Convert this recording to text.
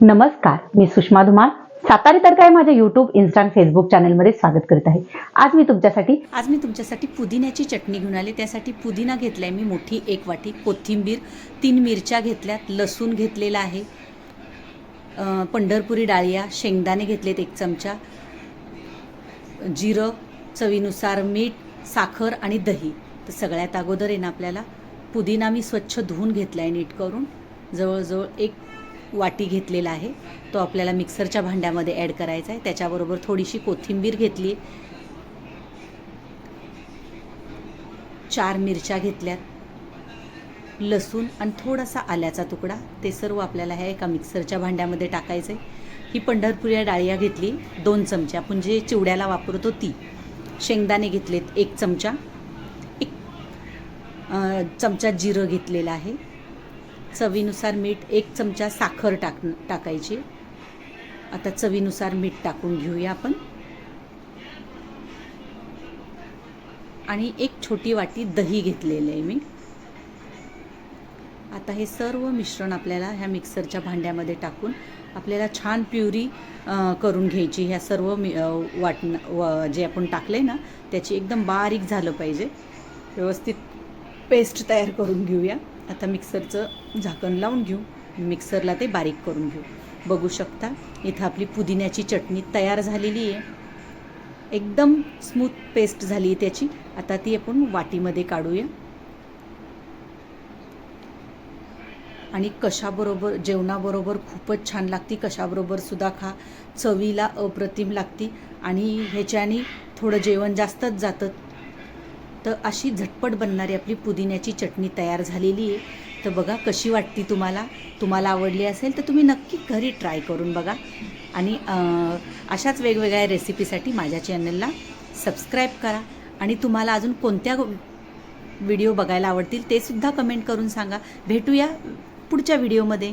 नमस्कार मी सुषमा धुमाळ. सातारी तर काय माझ्या युट्यूब इंस्टा फेसबुक चॅनलमध्ये स्वागत करीत आहे. आज मी तुमच्यासाठी आज मी तुमच्यासाठी पुदिन्याची चटणी घेऊन आली. त्यासाठी पुदिना घेतलाय मी मोठी एक वाटी कोथिंबीर तीन मिरच्या घेतल्यात लसूण घेतलेला आहे पंढरपुरी डाळिया शेंगदाणे घेतलेत एक चमचा जिरं चवीनुसार मीठ साखर आणि दही. तर सगळ्यात अगोदर आहे ना आपल्याला पुदिना मी स्वच्छ धुवून घेतला आहे नीट करून. जवळजवळ एक वाटी घेतलेला आहे. तो आपल्याला मिक्सरच्या भांड्यामध्ये ॲड करायचा आहे. त्याच्याबरोबर थोडीशी कोथिंबीर घेतली. चार मिरच्या घेतल्यात. लसूण आणि थोडासा आल्याचा तुकडा. ते सर्व आपल्याला ह्या एका मिक्सरच्या भांड्यामध्ये टाकायचं आहे ही पंढरपुरी डाळिया घेतली. दोन चमचे. आपण जे चिवड्याला वापरतो ती. शेंगदाणे घेतलेत एक चमचा. एक चमचा जिरं घेतलेलं आहे. चवीनुसार मीठ एक चमचा साखर टाक टाकायची. आता चवीनुसार मीठ टाकून घेऊया आपण. आणि एक छोटी वाटी दही घेतलेलं आहे मी. आता हे सर्व मिश्रण आपल्याला ह्या मिक्सरच्या भांड्यामध्ये टाकून आपल्याला छान प्युरी करून घ्यायची. ह्या सर्व मी वाटण व जे आपण टाकले ना त्याची एकदम बारीक झालं पाहिजे. व्यवस्थित पेस्ट तयार करून घेऊया. आता मिक्सरचं झाकण लावून घेऊ. मिक्सरला ते बारीक करून घेऊ. बघू शकता इथं आपली पुदिन्याची चटणी तयार झालेली आहे. एकदम स्मूथ पेस्ट झाली आहे त्याची. आता ती आपण वाटीमध्ये काढूया. आणि कशाबरोबर जेवणाबरोबर खूपच छान लागती कशाबरोबर सुद्धा खा. चवीला अप्रतिम लागती. आणि ह्याच्याने थोडं जेवण जास्तच जातं. तर अशी झटपट बनणारी आपली पुदिन्याची चटणी तयार झालेली आहे. तर बघा कशी वाटती तुम्हाला? तुम्हाला आवडली असेल तर तुम्ही नक्की घरी ट्राय करून बघा. आणि अशाच वेगवेगळ्या रेसिपीसाठी माझ्या चॅनलला सबस्क्राईब करा. आणि तुम्हाला अजून कोणत्या व्हिडिओ बघायला आवडतील ते सुद्धा कमेंट करून सांगा. भेटूया पुढच्या व्हिडिओमध्ये